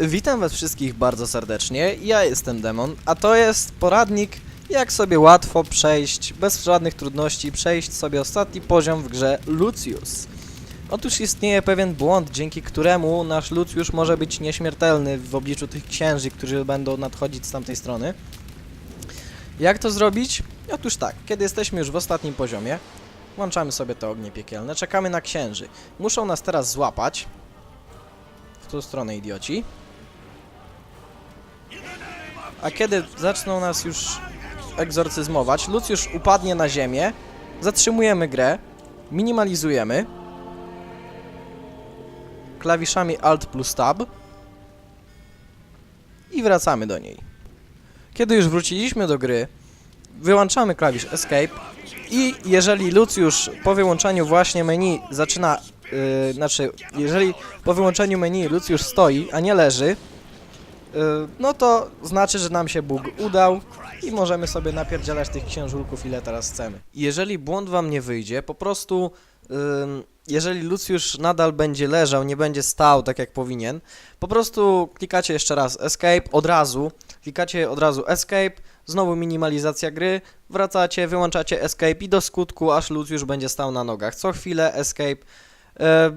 Witam was wszystkich bardzo serdecznie, ja jestem Demon, a to jest poradnik jak sobie łatwo przejść, bez żadnych trudności, przejść sobie ostatni poziom w grze Lucius. Otóż istnieje pewien błąd, dzięki któremu nasz Lucius może być nieśmiertelny w obliczu tych księży, którzy będą nadchodzić z tamtej strony. Jak to zrobić? Otóż tak, kiedy jesteśmy już w ostatnim poziomie, włączamy sobie te ognie piekielne, czekamy na księży. Muszą nas teraz złapać. W tą stronę idioci. A kiedy zaczną nas już egzorcyzmować, Lucjusz upadnie na ziemię, zatrzymujemy grę, minimalizujemy klawiszami Alt plus Tab i wracamy do niej. Kiedy już wróciliśmy do gry, wyłączamy klawisz Escape i jeżeli Lucjusz po wyłączeniu właśnie menu zaczyna, yy, znaczy, jeżeli po wyłączeniu menu Lucjusz stoi, a nie leży, no to znaczy, że nam się Bóg udał i możemy sobie napierdzielać tych księżulków ile teraz chcemy. Jeżeli błąd wam nie wyjdzie, po prostu jeżeli Lucjusz nadal będzie leżał, nie będzie stał tak jak powinien, po prostu klikacie jeszcze raz Escape od razu, klikacie od razu Escape, znowu minimalizacja gry, wracacie, wyłączacie Escape i do skutku, aż Lucjusz będzie stał na nogach. Co chwilę Escape. E,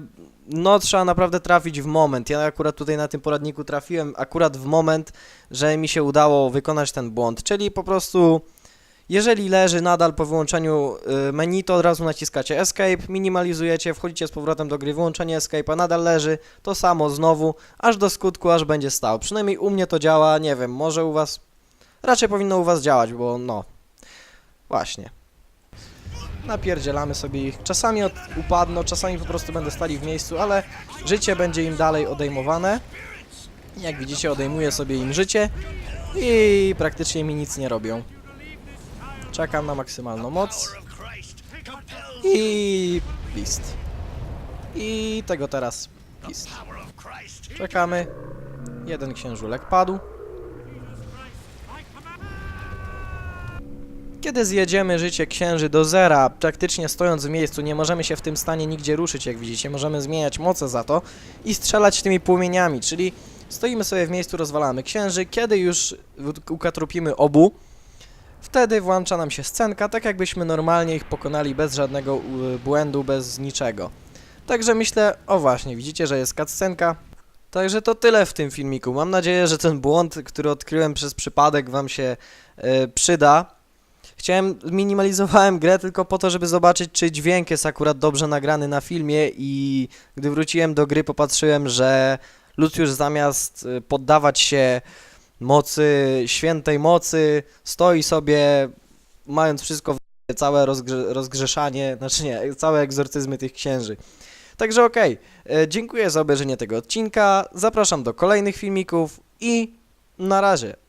no, trzeba naprawdę trafić w moment. Ja akurat tutaj na tym poradniku trafiłem akurat w moment, że mi się udało wykonać ten błąd. Czyli po prostu, jeżeli leży nadal po wyłączeniu y, menu, to od razu naciskacie Escape, minimalizujecie, wchodzicie z powrotem do gry, wyłączenie Escape'a nadal leży, to samo znowu, aż do skutku, aż będzie stał. Przynajmniej u mnie to działa, nie wiem, może u was, raczej powinno u was działać, bo no, właśnie. Napierdzielamy sobie ich. Czasami upadną, czasami po prostu będą stali w miejscu, ale życie będzie im dalej odejmowane. Jak widzicie, odejmuję sobie im życie i praktycznie mi nic nie robią. Czekam na maksymalną moc i list. I tego teraz list. Czekamy. Jeden księżulek padł. Kiedy zjedziemy życie księży do zera, praktycznie stojąc w miejscu, nie możemy się w tym stanie nigdzie ruszyć, jak widzicie, możemy zmieniać moce za to i strzelać tymi płomieniami, czyli stoimy sobie w miejscu, rozwalamy księży, kiedy już ukatrupimy obu, wtedy włącza nam się scenka, tak jakbyśmy normalnie ich pokonali bez żadnego y, błędu, bez niczego. Także myślę, o właśnie, widzicie, że jest cutscenka. Także to tyle w tym filmiku. Mam nadzieję, że ten błąd, który odkryłem przez przypadek, wam się y, przyda. Chciałem, minimalizowałem grę tylko po to, żeby zobaczyć, czy dźwięk jest akurat dobrze nagrany na filmie i gdy wróciłem do gry, popatrzyłem, że Lucius zamiast y, poddawać się mocy, świętej mocy, stoi sobie, mając wszystko w całe rozgrze rozgrzeszanie, znaczy nie, całe egzorcyzmy tych księży. Także okej, e, dziękuję za obejrzenie tego odcinka, zapraszam do kolejnych filmików i na razie.